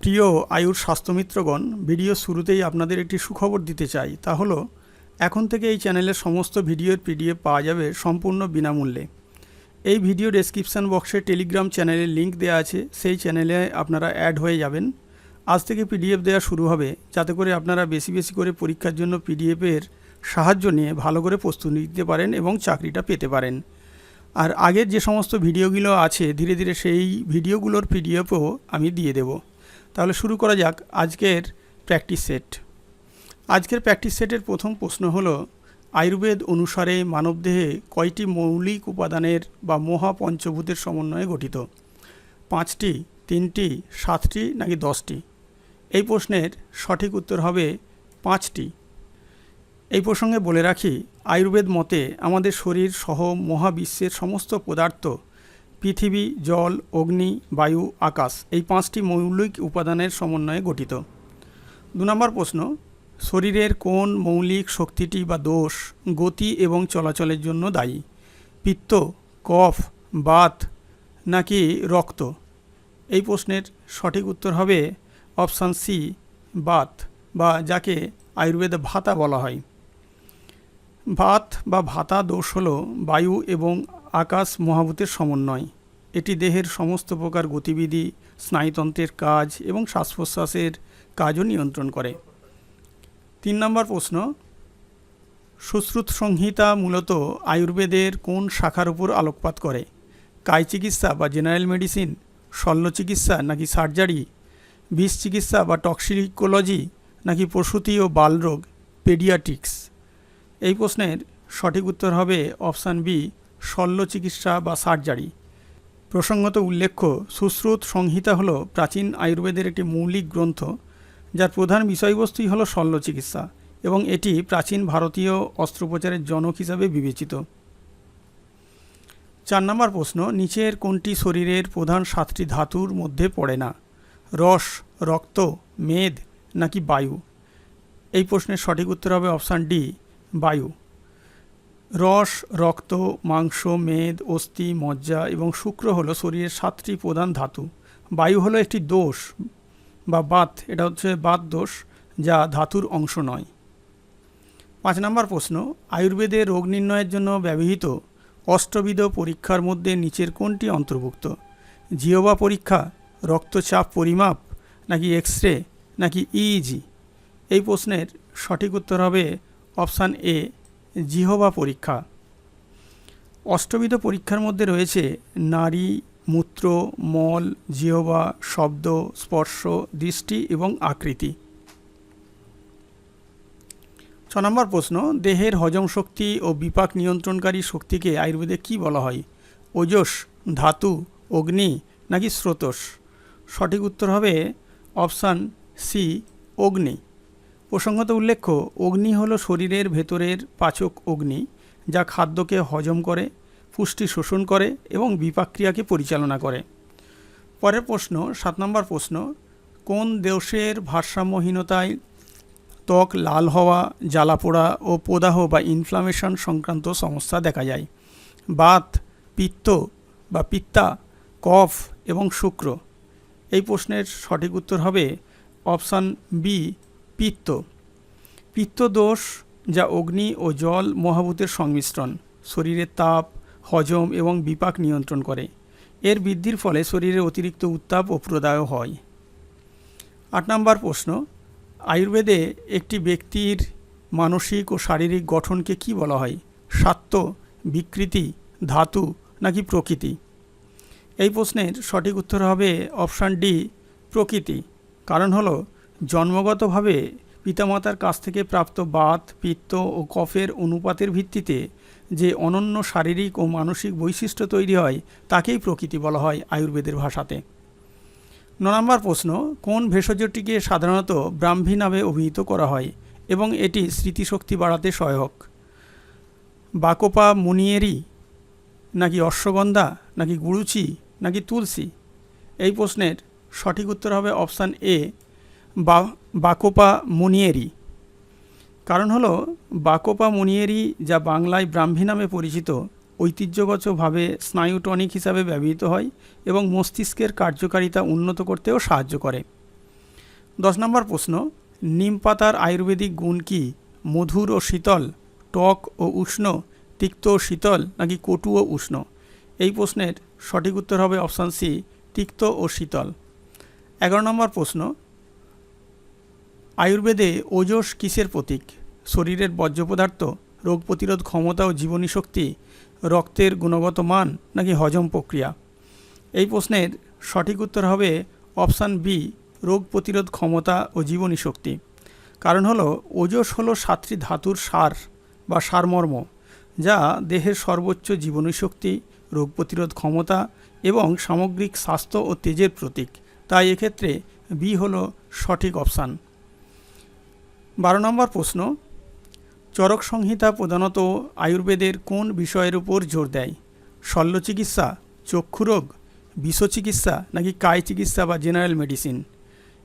প্রিয় আয়ুর স্বাস্থ্যমিত্রগণ, ভিডিও শুরুতেই আপনাদের একটি সুখবর দিতে চাই। তা হলো, এখন থেকে এই চ্যানেলের সমস্ত ভিডিওর পিডিএফ পাওয়া যাবে সম্পূর্ণ বিনামূল্যে। এই ভিডিও ডেসক্রিপশান বক্সে টেলিগ্রাম চ্যানেলের লিংক দেওয়া আছে, সেই চ্যানেলে আপনারা অ্যাড হয়ে যাবেন। আজ থেকে পিডিএফ দেওয়া শুরু হবে, যাতে করে আপনারা বেশি বেশি করে পরীক্ষার জন্য পিডিএফের সাহায্য নিয়ে ভালো করে প্রস্তুতি নিতে পারেন এবং চাকরিটা পেতে পারেন। আর আগের যে সমস্ত ভিডিওগুলো আছে, ধীরে ধীরে সেই ভিডিওগুলোর পিডিএফও আমি দিয়ে দেব। তাহলে শুরু করা যাক আজকের প্র্যাকটিস সেট। আজকের প্র্যাকটিস সেটের প্রথম প্রশ্ন হলো, আয়ুর্বেদ অনুসারে মানবদেহে কয়টি মৌলিক উপাদানের বা মহাপঞ্চভূতের সমন্বয়ে গঠিত? পাঁচটি, তিনটি, সাতটি নাকি দশটি? এই প্রশ্নের সঠিক উত্তর হবে পাঁচটি। এই প্রসঙ্গে বলে রাখি, আয়ুর্বেদ মতে আমাদের শরীর সহ মহাবিশ্বের সমস্ত পদার্থ পৃথিবী, জল, অগ্নি, বায়ু, আকাশ এই পাঁচটি মৌলিক উপাদানের সমন্বয়ে গঠিত। দু নম্বর প্রশ্ন, শরীরের কোন মৌলিক শক্তিটি বা দোষ গতি এবং চলাচলের জন্য দায়ী? পিত্ত, কফ, বাত নাকি রক্ত? এই প্রশ্নের সঠিক উত্তর হবে অপশান সি, বাত বা যাকে আয়ুর্বেদে ভাতা বলা হয়। ভাত বা ভাতা দোষ হল বায়ু এবং আকাশ মহাভূতের সমন্বয়। এটি দেহের সমস্ত প্রকার গতিবিধি, স্নায়ুতন্ত্রের কাজ এবং শ্বাস প্রশ্বাসের কাজও নিয়ন্ত্রণ করে। তিন নম্বর প্রশ্ন সুশ্রুত সংহিতা মূলত আয়ুর্বেদের কোন শাখার উপর আলোকপাত করে? কায় চিকিৎসা বা জেনারেল মেডিসিন, শল্য চিকিৎসা নাকি সার্জারি, বিষ চিকিৎসা বা টক্সিকোলজি নাকি প্রসূতি ও বালরোগ পেডিয়াটিক্স এই প্রশ্নের সঠিক উত্তর হবে অপশান বি, শল্য চিকিৎসা বা সার্জারি। প্রসঙ্গত উল্লেখ্য, সুশ্রুত সংহিতা হল প্রাচীন আয়ুর্বেদের একটি মৌলিক গ্রন্থ, যার প্রধান বিষয়বস্তুই হল শল্য চিকিৎসা এবং এটি প্রাচীন ভারতীয় অস্ত্রোপচারের জনক হিসাবে বিবেচিত। চার নম্বর প্রশ্ন, নিচের কোনটি শরীরের প্রধান সাতটি ধাতুর মধ্যে পড়ে না? রস, রক্ত, মেদ নাকি বায়ু? এই প্রশ্নের সঠিক উত্তর হবে অপশান ডি, বায়ু। রস, রক্ত, মাংস, মেদ, অস্থি, মজ্জা এবং শুক্র হলো শরীরের সাতটি প্রধান ধাতু। বায়ু হলো একটি দোষ বা বাত, এটা হচ্ছে বাত দোষ যা ধাতুর অংশ নয়। পাঁচ নম্বর প্রশ্ন, আয়ুর্বেদে রোগ নির্ণয়ের জন্য ব্যবহৃত অষ্টবিধ পরীক্ষার মধ্যে নিচের কোনটি অন্তর্ভুক্ত? জিওবা পরীক্ষা, রক্তচাপ পরিমাপ, নাকি এক্স রে নাকি ইইজি? এই প্রশ্নের সঠিক উত্তর হবে অপশান এ জিহবা পরীক্ষা। অষ্টবিধ পরীক্ষার মধ্যে রয়েছে নারী, মূত্র, মল, জিহবা, শব্দ, স্পর্শ, দৃষ্টি এবং আকৃতি। ছ নম্বর প্রশ্ন, দেহের হজম শক্তি ও বিপাক নিয়ন্ত্রণকারী শক্তিকে আয়ুর্বেদে কি বলা হয়? ওজস, ধাতু, অগ্নি নাকি স্রোতস? সঠিক উত্তর হবে অপশান সি, অগ্নি। প্রসঙ্গত উল্লেখ্য, অগ্নি হলো শরীরের ভেতরের পাচক অগ্নি, যা খাদ্যকে হজম করে, পুষ্টি শোষণ করে এবং বিপাক্রিয়াকে পরিচালনা করে। পরের প্রশ্ন, সাত নম্বর প্রশ্ন, কোন দেশের ভারসাম্যহীনতায় ত্বক লাল হওয়া, জ্বালা পোড়া ও প্রদাহ বা ইনফ্লামেশন সংক্রান্ত সমস্যা দেখা যায়? বাত, পিত্ত বা পিত্তা, কফ এবং শুক্র। এই প্রশ্নের সঠিক উত্তর হবে অপশান বি পিত্ত। পিত্ত দোষ যা অগ্নি ও জল মহাভূতের সংমিশ্রণ, শরীরের তাপ, হজম এবং বিপাক নিয়ন্ত্রণ করে। এর বৃদ্ধির ফলে শরীরে অতিরিক্ত উত্তাপ ও প্রদাহ হয়। আট নম্বর প্রশ্ন, আয়ুর্বেদে একটি ব্যক্তির মানসিক ও শারীরিক গঠনকে কি বলা হয়? স্বাত্য বিকৃতি, ধাতু নাকি প্রকৃতি? এই প্রশ্নের সঠিক উত্তর হবে অপশান ডি, প্রকৃতি। কারণ হলো জন্মগতভাবে পিতামাতার কাছ থেকে প্রাপ্ত বাত, পিত্ত ও কফের অনুপাতের ভিত্তিতে যে অনন্য শারীরিক ও মানসিক বৈশিষ্ট্য তৈরি হয়, তাকেই প্রকৃতি বলা হয় আয়ুর্বেদের ভাষাতে। ন নম্বর প্রশ্ন, কোন ভেষজটিকে সাধারণত ব্রাহ্মী নামে অভিহিত করা হয় এবং এটি স্মৃতিশক্তি বাড়াতে সহায়ক? বাকোপা, মুনিয়েরি, নাকি অশ্বগন্ধা, নাকি গুরুচি, নাকি তুলসী? এই প্রশ্নের সঠিক উত্তর হবে অপশান এ বা, বাকোপা মুনিয়েরি। কারণ হলো, বাকোপা মুনিয়েরি যা বাংলায় ব্রাহ্মী নামে পরিচিত, ঐতিহ্যগতভাবে স্নায়ুটনিক হিসাবে ব্যবহৃত হয় এবং মস্তিষ্কের কার্যকারিতা উন্নত করতেও সাহায্য করে। দশ নম্বর প্রশ্ন, নিম পাতার আয়ুর্বেদিক গুণ কি? মধুর ও শীতল, টক ও উষ্ণ, তিক্ত ও শীতল, নাকি কটু ও উষ্ণ? এই প্রশ্নের সঠিক উত্তর হবে অপশান সি, তিক্ত ও শীতল। এগারো নম্বর প্রশ্ন আয়ুর্বেদে ওজস কিসের প্রতীক? শরীরের বর্জ্য পদার্থ রোগ প্রতিরোধ ক্ষমতা ও জীবনী শক্তি, রক্তের গুণগত মান নাকি হজম প্রক্রিয়া? এই প্রশ্নের সঠিক উত্তর হবে অপশান বি, রোগ প্রতিরোধ ক্ষমতা ও জীবনী শক্তি। কারণ হলো, ওজস হলো সাতটি ধাতুর সার বা সারমর্ম, যা দেহের সর্বোচ্চ জীবনী শক্তি, রোগ প্রতিরোধ ক্ষমতা এবং সামগ্রিক স্বাস্থ্য ও তেজের প্রতীক। তাই এক্ষেত্রে বি হলো সঠিক অপশান। বারো নম্বর প্রশ্ন, চরক সংহিতা প্রধানত আয়ুর্বেদের কোন বিষয়ের উপর জোর দেয়? শল্য চিকিৎসা চক্ষুরোগ বিষ চিকিৎসা, নাকি কায় চিকিৎসা বা জেনারেল মেডিসিন?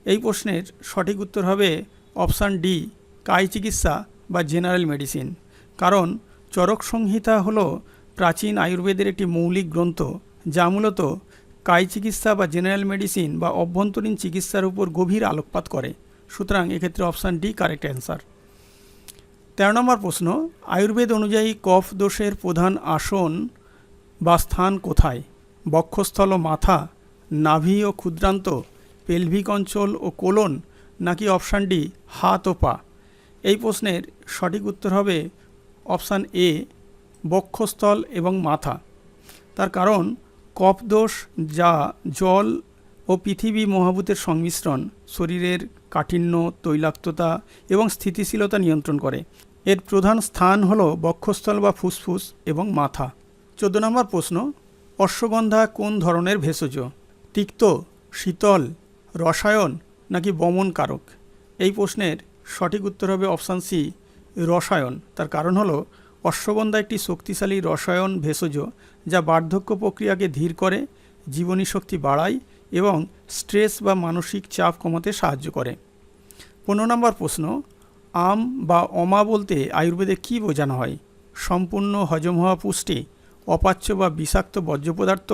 এই প্রশ্নের সঠিক উত্তর হবে অপশান ডি কায় চিকিৎসা বা জেনারেল মেডিসিন। কারণ চরক সংহিতা হলো প্রাচীন আয়ুর্বেদের একটি মৌলিক গ্রন্থ, যা মূলত কায় চিকিৎসা বা জেনারেল মেডিসিন বা অভ্যন্তরীণ চিকিৎসার উপর গভীর আলোকপাত করে। সুতরাং এক্ষেত্রে অপশান ডি কারেক্ট অ্যান্সার তেরো নম্বর প্রশ্ন, আয়ুর্বেদ অনুযায়ী কফ দোষের প্রধান আসন বা স্থান কোথায়? বক্ষস্থল ও মাথা, নাভি ও ক্ষুদ্রান্ত, পেলভিক অঞ্চল ও কোলন, নাকি অপশান ডি হাত ও পা? এই প্রশ্নের সঠিক উত্তর হবে অপশান এ বক্ষস্থল এবং মাথা। তার কারণ কফদোষ যা জল ও পৃথিবী মহাভূতের সংমিশ্রণ শরীরের কাঠিন্য, তৈলাক্ততা এবং স্থিতিশীলতা নিয়ন্ত্রণ করে। এর প্রধান স্থান হল বক্ষস্থল বা ফুসফুস এবং মাথা। চোদ্দ নম্বর প্রশ্ন, অশ্বগন্ধা কোন ধরনের ভেষজ? তিক্ত, শীতল, রসায়ন নাকি বমনকারক? এই প্রশ্নের সঠিক উত্তর হবে অপশান সি, রসায়ন। তার কারণ হলো, অশ্বগন্ধা একটি শক্তিশালী রসায়ন ভেষজ যা বার্ধক্য প্রক্রিয়াকে ধীর করে জীবনী শক্তি বাড়ায় এবং স্ট্রেস বা মানসিক চাপ কমাতে সাহায্য করে। পনেরো নম্বর প্রশ্ন, আম বা অমা বলতে আয়ুর্বেদে কী বোঝানো হয়? সম্পূর্ণ হজম হওয়া পুষ্টি, অপাচ্য বা বিষাক্ত বর্জ্য পদার্থ,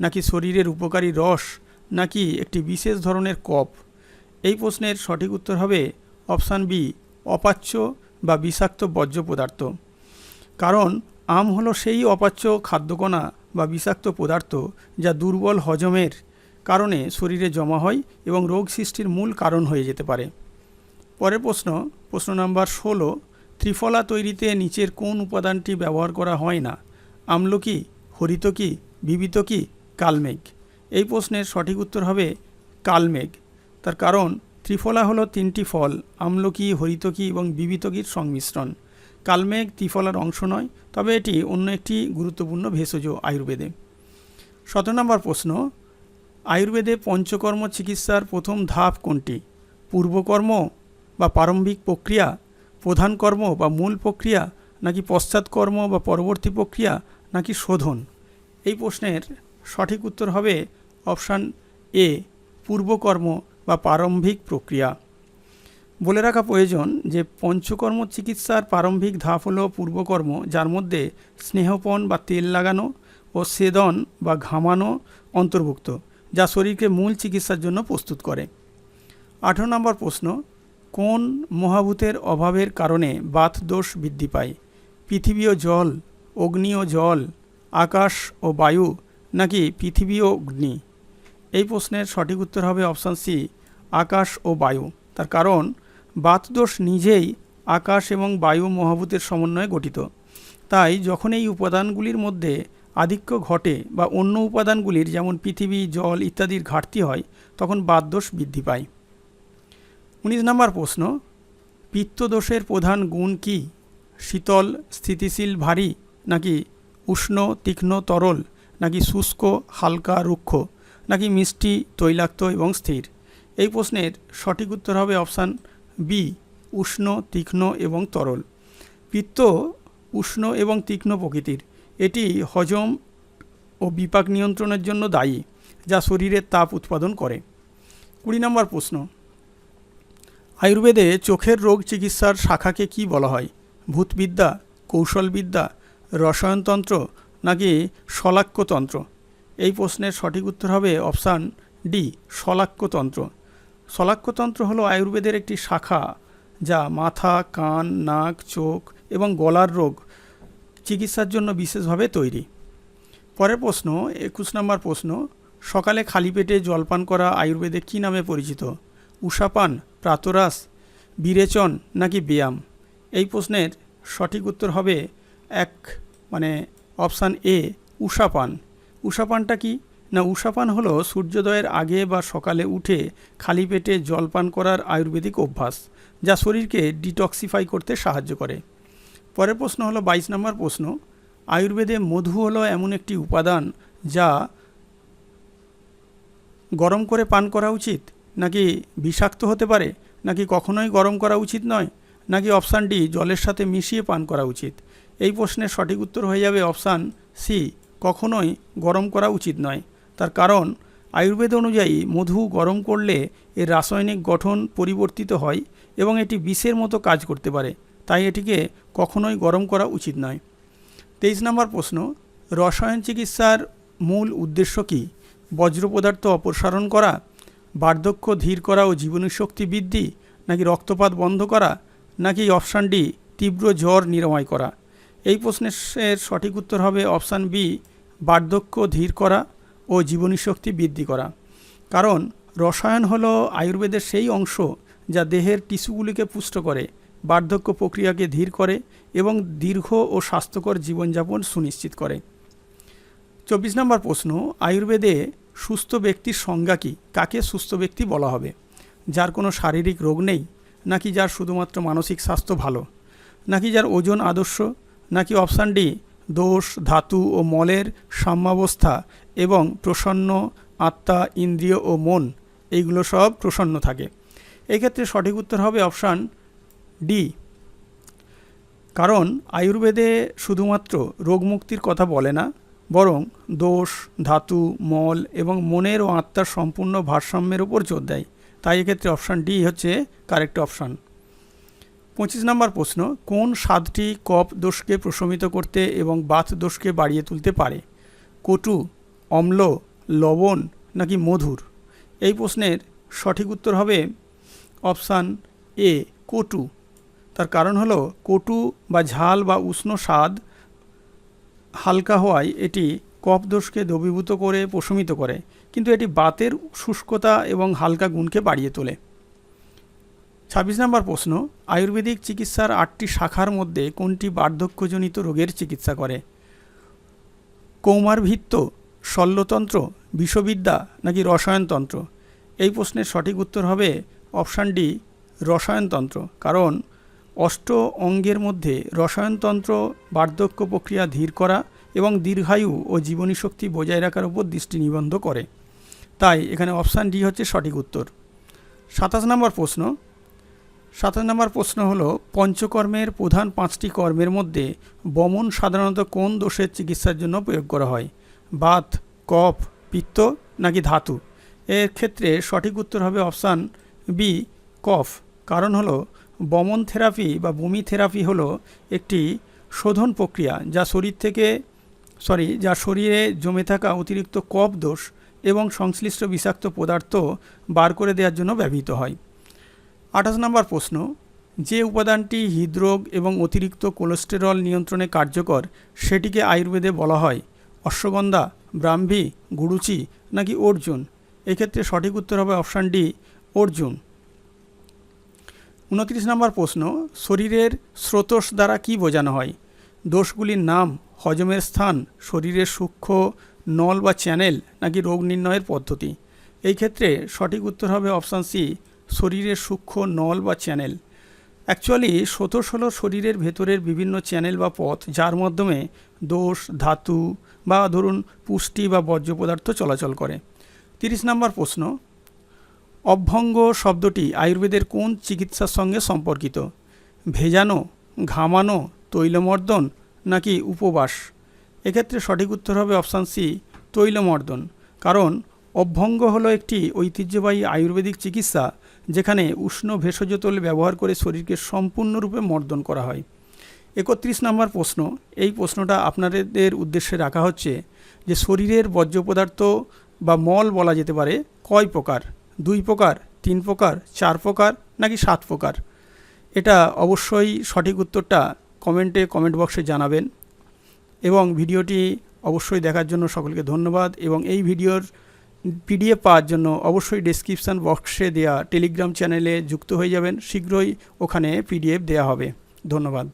নাকি শরীরের উপকারী রস, নাকি একটি বিশেষ ধরনের কপ এই প্রশ্নের সঠিক উত্তর হবে অপশান বি, অপাচ্য বা বিষাক্ত বর্জ্য পদার্থ। কারণ আম হলো সেই অপাচ্য খাদ্যকণা বা বিষাক্ত পদার্থ যা দুর্বল হজমের কারণে শরীরে জমা হয় এবং রোগ সৃষ্টির মূল কারণ হয়ে যেতে পারে। পরের প্রশ্ন প্রশ্ন নাম্বার ষোলো, ত্রিফলা তৈরিতে নিচের কোন উপাদানটি ব্যবহার করা হয় না? আমলকি হরিতকি বিবিতকি কালমেঘ? এই প্রশ্নের সঠিক উত্তর হবে কালমেঘ। তার কারণ, ত্রিফলা হলো তিনটি ফল আমলকি হরিতকি এবং বিবিতকির সংমিশ্রণ। কালমেঘ ত্রিফলার অংশ নয়, তবে এটি অন্য একটি গুরুত্বপূর্ণ ভেষজ আয়ুর্বেদে। সতেরো নম্বর প্রশ্ন আয়ুর্বেদে পঞ্চকর্ম চিকিৎসার প্রথম ধাপ কোনটি? পূর্বকর্ম বা প্রারম্ভিক প্রক্রিয়া, প্রধান কর্ম বা মূল প্রক্রিয়া, নাকি পশ্চাৎকর্ম বা পরবর্তী প্রক্রিয়া, নাকি শোধন? এই প্রশ্নের সঠিক উত্তর হবে অপশান এ, পূর্বকর্ম বা প্রারম্ভিক প্রক্রিয়া। বলে রাখা প্রয়োজন যে পঞ্চকর্ম চিকিৎসার প্রারম্ভিক ধাপ হলো পূর্বকর্ম, যার মধ্যে স্নেহপণ বা তেল লাগানো ও সেদন বা ঘামানো অন্তর্ভুক্ত। যা শরীরকে মূল চিকিৎসার জন্য প্রস্তুত করে। আঠেরো নম্বর প্রশ্ন, কোন মহাভূতের অভাবের কারণে বাত দোষ বৃদ্ধি পায়? পৃথিবী ও জল, অগ্নি ও জল, আকাশ ও বায়ু, নাকি পৃথিবী ও অগ্নি? এই প্রশ্নের সঠিক উত্তর হবে অপশান সি, আকাশ ও বায়ু। তার কারণ বাতদোষ নিজেই আকাশ এবং বায়ু মহাভূতের সমন্বয়ে গঠিত। তাই যখন এই উপাদানগুলির মধ্যে আধিক্য ঘটে বা অন্য উপাদানগুলির যেমন পৃথিবী, জল ইত্যাদির ঘাটতি হয়, তখন বাতদোষ বৃদ্ধি পায়। উনিশ নম্বর প্রশ্ন, পিত্তদোষের প্রধান গুণ কি? শীতল, স্থিতিশীল, ভারী, নাকি উষ্ণ, তীক্ষ্ণ, তরল, নাকি শুষ্ক, হালকা, রুক্ষ, নাকি মিষ্টি, তৈলাক্ত এবং স্থির? এই প্রশ্নের সঠিক উত্তর হবে অপশান বি উষ্ণ, তীক্ষ্ণ এবং তরল। পিত্ত উষ্ণ এবং তীক্ষ্ণ প্রকৃতির। এটি হজম ও বিপাক নিয়ন্ত্রণের জন্য দায়ী, যা শরীরের তাপ উৎপাদন করে। কুড়ি নম্বর প্রশ্ন। আয়ুর্বেদে চোখের রোগ চিকিৎসার শাখাকে কি বলা হয়? ভূতবিদ্যা, কৌশলবিদ্যা, রসায়নতন্ত্র নাকি শলাক্যতন্ত্র এই প্রশ্নের সঠিক উত্তর হবে অপশান ডি শলাক্যতন্ত্র শলাক্যতন্ত্র হলো আয়ুর্বেদের একটি শাখা, যা মাথা, কান, নাক, চোখ এবং গলার রোগ চিকিৎসার জন্য বিশেষভাবে তৈরি। পরের প্রশ্ন, একুশ নম্বর প্রশ্ন, সকালে খালি পেটে জলপান করা আয়ুর্বেদে কী নামে পরিচিত? উষাপান প্রাতরাস বিরেচন নাকি ব্যায়াম? এই প্রশ্নের সঠিক উত্তর হবে এক মানে অপশান এ উষাপান উষাপানটা কি? না উষাপান হলো সূর্যোদয়ের আগে বা সকালে উঠে খালি পেটে জলপান করার আয়ুর্বেদিক অভ্যাস, যা শরীরকে ডিটক্সিফাই করতে সাহায্য করে। পরের প্রশ্ন হলো বাইশ নম্বর প্রশ্ন, আয়ুর্বেদে মধু হলো এমন একটি উপাদান যা গরম করে পান করা উচিত? নাকি বিষাক্ত হতে পারে? নাকি কখনোই গরম করা উচিত নয়? নাকি অপশান ডি, জলের সাথে মিশিয়ে পান করা উচিত? এই প্রশ্নের সঠিক উত্তর হয়ে যাবে অপশান সি, কখনোই গরম করা উচিত নয়। তার কারণ, আয়ুর্বেদ অনুযায়ী মধু গরম করলে এর রাসায়নিক গঠন পরিবর্তিত হয় এবং এটি বিষের মতো কাজ করতে পারে। তাই এটিকে কখনোই গরম করা উচিত নয়। তেইশ নম্বর প্রশ্ন, রসায়ন চিকিৎসার মূল উদ্দেশ্য কি? বজ্র পদার্থ অপসারণ করা, বার্ধক্য ধীর করা ও জীবনীশক্তি বৃদ্ধি, নাকি রক্তপাত বন্ধ করা, নাকি অপশান ডি, তীব্র জ্বর নিরাময় করা? এই প্রশ্নের সঠিক উত্তর হবে অপশান বি, বার্ধক্য ধীর করা ও জীবনীশক্তি বৃদ্ধি করা। কারণ রসায়ন হলো আয়ুর্বেদের সেই অংশ যা দেহের টিস্যুগুলিকে পুষ্ট করে বার্ধক্য প্রক্রিয়াকে ধীর করে এবং দীর্ঘ ও স্বাস্থ্যকর জীবনযাপন সুনিশ্চিত করে। চব্বিশ নম্বর প্রশ্ন, আয়ুর্বেদে সুস্থ ব্যক্তির সংজ্ঞা কী? কাকে সুস্থ ব্যক্তি বলা হবে? যার কোনো শারীরিক রোগ নেই, নাকি যার শুধুমাত্র মানসিক স্বাস্থ্য ভালো, নাকি যার ওজন আদর্শ, নাকি অপশান ডি, দোষ, ধাতু ও মলের সাম্যাবস্থা এবং প্রসন্ন আত্মা, ইন্দ্রিয় ও মন, এইগুলো সব প্রসন্ন থাকে। এক্ষেত্রে সঠিক উত্তর হবে অপশান ডি। কারণ আয়ুর্বেদে শুধুমাত্র রোগমুক্তির কথা বলে না, বরং দোষ, ধাতু, মল এবং মনের ও আত্মার সম্পূর্ণ ভারসাম্যের উপর জোর দেয়। তাই এক্ষেত্রে অপশান ডি হচ্ছে কারেক্ট অপশান। পঁচিশ নম্বর প্রশ্ন, কোন স্বাদটি কপ দোষকে প্রশমিত করতে এবং বাত দোষকে বাড়িয়ে তুলতে পারে? কটু, অম্ল, লবণ নাকি মধুর? এই প্রশ্নের সঠিক উত্তর হবে অপশান এ, কটু। তার কারণ হলো কটু বা ঝাল বা উষ্ণ স্বাদ হালকা হওয়ায় এটি কফ দোষকে দ্রবীভূত করে, প্রশমিত করে, কিন্তু এটি বাতের শুষ্কতা এবং হালকা গুণকে বাড়িয়ে তোলে। ছাব্বিশ নম্বর প্রশ্ন, আয়ুর্বেদিক চিকিৎসার আটটি শাখার মধ্যে কোনটি বার্ধক্যজনিত রোগের চিকিৎসা করে? কৌমারভিত্ত, শল্যতন্ত্র, বিষবিদ্যা নাকি রসায়নতন্ত্র? এই প্রশ্নের সঠিক উত্তর হবে অপশান ডি, রসায়নতন্ত্র, কারণ অষ্ট অঙ্গের মধ্যে রসায়নতন্ত্র, বার্ধক্য প্রক্রিয়া ধীর করা এবং দীর্ঘায়ু ও জীবনী শক্তি বজায় রাখার উপর দৃষ্টি নিবন্ধ করে। তাই এখানে অপশান ডি হচ্ছে সঠিক উত্তর। সাতাশ নম্বর প্রশ্ন। সাতাশ নম্বর প্রশ্ন হলো, পঞ্চকর্মের প্রধান পাঁচটি কর্মের মধ্যে বমন সাধারণত কোন দোষের চিকিৎসার জন্য প্রয়োগ করা হয়? বাত, কফ, পিত্ত নাকি ধাতু? এর ক্ষেত্রে সঠিক উত্তর হবে অপশান বি, কফ। কারণ হলো বমন থেরাপি বা বমি থেরাপি হলো একটি শোধন প্রক্রিয়া যা শরীর থেকে সরি যা শরীরে জমে থাকা অতিরিক্ত কফ দোষ এবং সংশ্লিষ্ট বিষাক্ত পদার্থ বার করে দেওয়ার জন্য ব্যবহৃত হয়। আঠাশ নম্বর প্রশ্ন, যে উপাদানটি হৃদরোগ এবং অতিরিক্ত কোলেস্টেরল নিয়ন্ত্রণে কার্যকর সেটিকে আয়ুর্বেদে বলা হয় অশ্বগন্ধা, ব্রাহ্মী, গুরুচি নাকি অর্জুন? এক্ষেত্রে সঠিক উত্তর হবে অপশান ডি, অর্জুন। উনত্রিশ নম্বর প্রশ্ন, শরীরের স্রোতস দ্বারা কি বোঝানো হয়? দোষগুলির নাম, হজমের স্থান, শরীরের সূক্ষ্ম নল বা চ্যানেল, নাকি রোগ নির্ণয়ের পদ্ধতি? এই ক্ষেত্রে সঠিক উত্তর হবে অপশান সি, শরীরের সূক্ষ্ম নল বা চ্যানেল। অ্যাকচুয়ালি স্রোতস হলো শরীরের ভেতরের বিভিন্ন চ্যানেল বা পথ, যার মাধ্যমে দোষ, ধাতু বা ধরুন পুষ্টি বা বর্জ্য পদার্থ চলাচল করে। তিরিশ নম্বর প্রশ্ন অভ্যঙ্গ শব্দটি আয়ুর্বেদের কোন চিকিৎসার সঙ্গে সম্পর্কিত? ভেজানো, ঘামানো, তৈলমর্দন নাকি উপবাস? এক্ষেত্রে সঠিক উত্তর হবে অপশান সি, তৈলমর্দন। কারণ অভ্যঙ্গ হলো একটি ঐতিহ্যবাহী আয়ুর্বেদিক চিকিৎসা যেখানে উষ্ণ ভেষজ তৈল ব্যবহার করে শরীরকে সম্পূর্ণরূপে মর্দন করা হয়। একত্রিশ নম্বর প্রশ্ন। এই প্রশ্নটা আপনাদের উদ্দেশ্যে রাখা হচ্ছে যে শরীরের বর্জ্য পদার্থ বা মল বলা যেতে পারে কয় প্রকার? দুই প্রকার, তিন প্রকার, চার প্রকার নাকি সাত প্রকার? এটা অবশ্যই সঠিক উত্তরটা কমেন্টে কমেন্ট বক্সে জানাবেন। এবং ভিডিওটি অবশ্যই দেখার জন্য সকলকে ধন্যবাদ এবং এই ভিডিওর পিডিএফ পাওয়ার জন্য অবশ্যই ডেসক্রিপশান বক্সে দেওয়া টেলিগ্রাম চ্যানেলে যুক্ত হয়ে যাবেন। শীঘ্রই ওখানে পিডিএফ দেওয়া হবে। ধন্যবাদ।